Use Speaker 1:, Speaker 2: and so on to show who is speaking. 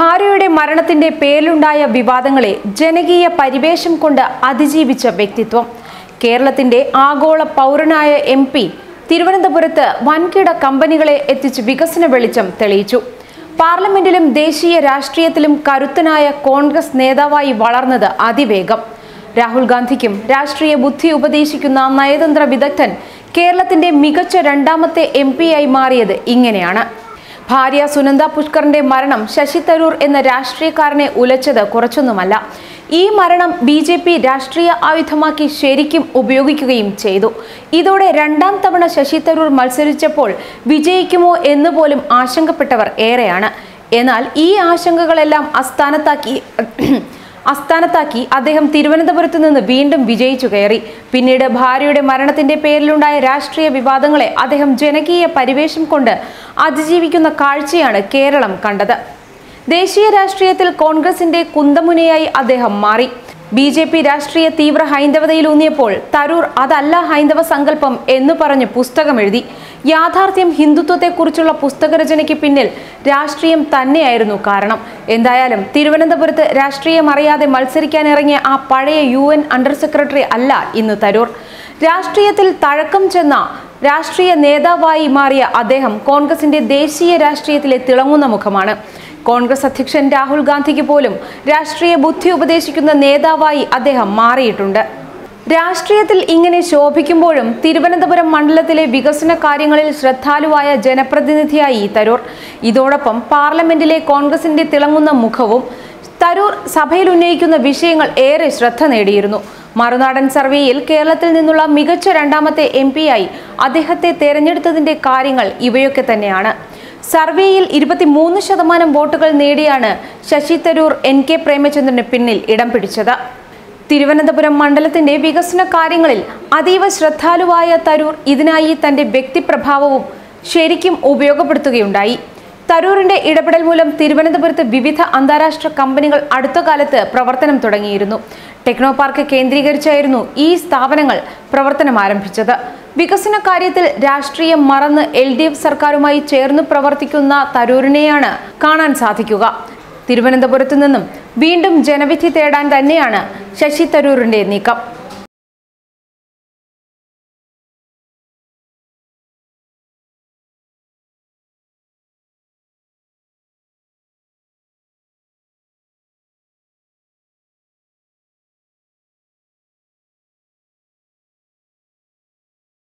Speaker 1: ഭാര്യയുടെ മരണത്തിന്റെ പേരിലുണ്ടായ വിവാദങ്ങളെ ജനകീയ പരിവേഷം കൊണ്ട് അതിജീവിച്ച വ്യക്തിത്വം. കേരളത്തിന്റെ ആഗോള പൗരനായ എം പി തിരുവനന്തപുരത്ത് വൻകിട കമ്പനികളെ എത്തിച്ച് വികസന വെളിച്ചം തെളിയിച്ചു. പാർലമെന്റിലും ദേശീയ രാഷ്ട്രീയത്തിലും കരുത്തനായ കോൺഗ്രസ് നേതാവായി വളർന്നത് അതിവേഗം. രാഹുൽ ഗാന്ധിക്കും രാഷ്ട്രീയ ബുദ്ധി ഉപദേശിക്കുന്ന നയതന്ത്ര വിദഗ്ധൻ കേരളത്തിന്റെ മികച്ച രണ്ടാമത്തെ എം ആയി മാറിയത് ഇങ്ങനെയാണ്. ഭാര്യ സുനന്ദ പുഷ്കറിന്റെ മരണം ശശി തരൂർ എന്ന രാഷ്ട്രീയക്കാരനെ ഉലച്ചത് കുറച്ചൊന്നുമല്ല. ഈ മരണം ബി ജെ പി രാഷ്ട്രീയ ആയുധമാക്കി ശരിക്കും ഉപയോഗിക്കുകയും ചെയ്തു. ഇതോടെ രണ്ടാം തവണ ശശി തരൂർ മത്സരിച്ചപ്പോൾ വിജയിക്കുമോ എന്ന് പോലും ആശങ്കപ്പെട്ടവർ ഏറെയാണ്. എന്നാൽ ഈ ആശങ്കകളെല്ലാം അസ്ഥാനത്താക്കി അസ്ഥാനത്താക്കി അദ്ദേഹം തിരുവനന്തപുരത്ത് നിന്ന് വീണ്ടും വിജയിച്ചു കയറി. പിന്നീട് ഭാര്യയുടെ മരണത്തിന്റെ പേരിലുണ്ടായ രാഷ്ട്രീയ വിവാദങ്ങളെ അദ്ദേഹം ജനകീയ പരിവേഷം കൊണ്ട് അതിജീവിക്കുന്ന കാഴ്ചയാണ് കേരളം കണ്ടത്. ദേശീയ രാഷ്ട്രീയത്തിൽ കോൺഗ്രസിന്റെ കുന്തമുനയായി അദ്ദേഹം മാറി. ബി ജെ പി രാഷ്ട്രീയ തീവ്ര ഹൈന്ദവതയിലൂന്നിയപ്പോൾ തരൂർ അതല്ല ഹൈന്ദവ സങ്കല്പം എന്ന് പറഞ്ഞ് പുസ്തകം എഴുതി. യാഥാർത്ഥ്യം ഹിന്ദുത്വത്തെക്കുറിച്ചുള്ള പുസ്തകരചനയ്ക്ക് പിന്നിൽ രാഷ്ട്രീയം തന്നെയായിരുന്നു കാരണം. എന്തായാലും തിരുവനന്തപുരത്ത് രാഷ്ട്രീയം അറിയാതെ മത്സരിക്കാനിറങ്ങിയ ആ പഴയ യു എൻ അണ്ടർ സെക്രട്ടറി അല്ല ഇന്ന് തരൂർ. രാഷ്ട്രീയത്തിൽ തഴക്കം ചെന്ന രാഷ്ട്രീയ നേതാവായി മാറിയ അദ്ദേഹം കോൺഗ്രസിന്റെ ദേശീയ രാഷ്ട്രീയത്തിലെ തിളങ്ങുന്ന മുഖമാണ്. കോൺഗ്രസ് അധ്യക്ഷൻ രാഹുൽ ഗാന്ധിക്ക് പോലും രാഷ്ട്രീയ ബുദ്ധി ഉപദേശിക്കുന്ന നേതാവായി അദ്ദേഹം മാറിയിട്ടുണ്ട്. രാഷ്ട്രീയത്തിൽ ഇങ്ങനെ ശോഭിക്കുമ്പോഴും തിരുവനന്തപുരം മണ്ഡലത്തിലെ വികസന കാര്യങ്ങളിൽ ശ്രദ്ധാലുവായ ജനപ്രതിനിധിയായി തരൂർ. ഇതോടൊപ്പം പാർലമെന്റിലെ കോൺഗ്രസിന്റെ തിളങ്ങുന്ന മുഖവും തരൂർ സഭയിൽ ഉന്നയിക്കുന്ന വിഷയങ്ങൾ ഏറെ ശ്രദ്ധ നേടിയിരുന്നു. മറുനാടൻ സർവേയിൽ കേരളത്തിൽ നിന്നുള്ള മികച്ച രണ്ടാമത്തെ എം ആയി അദ്ദേഹത്തെ തെരഞ്ഞെടുത്തതിന്റെ കാര്യങ്ങൾ ഇവയൊക്കെ തന്നെയാണ്. സർവേയിൽ ഇരുപത്തിമൂന്ന് ശതമാനം വോട്ടുകൾ നേടിയാണ് ശശി തരൂർ എൻ കെ പ്രേമചന്ദ്രന് പിന്നിൽ ഇടം പിടിച്ചത്. തിരുവനന്തപുരം മണ്ഡലത്തിന്റെ വികസന കാര്യങ്ങളിൽ അതീവ ശ്രദ്ധാലുവായ തരൂർ ഇതിനായി തന്റെ വ്യക്തിപ്രഭാവവും ശരിക്കും ഉപയോഗപ്പെടുത്തുകയുണ്ടായി. തരൂരിന്റെ ഇടപെടൽ മൂലം തിരുവനന്തപുരത്ത് വിവിധ അന്താരാഷ്ട്ര കമ്പനികൾ അടുത്ത കാലത്ത് പ്രവർത്തനം തുടങ്ങിയിരുന്നു. ടെക്നോ പാർക്ക് കേന്ദ്രീകരിച്ചായിരുന്നു ഈ സ്ഥാപനങ്ങൾ പ്രവർത്തനം ആരംഭിച്ചത്. വികസന കാര്യത്തിൽ രാഷ്ട്രീയം മറന്ന് എൽ ഡി എഫ് സർക്കാരുമായി ചേർന്ന് പ്രവർത്തിക്കുന്ന തരൂരിനെയാണ് കാണാൻ സാധിക്കുക. തിരുവനന്തപുരത്ത് നിന്നും വീണ്ടും ജനവിധി തേടാൻ തന്നെയാണ് ശശി തരൂരിന്റെ നീക്കം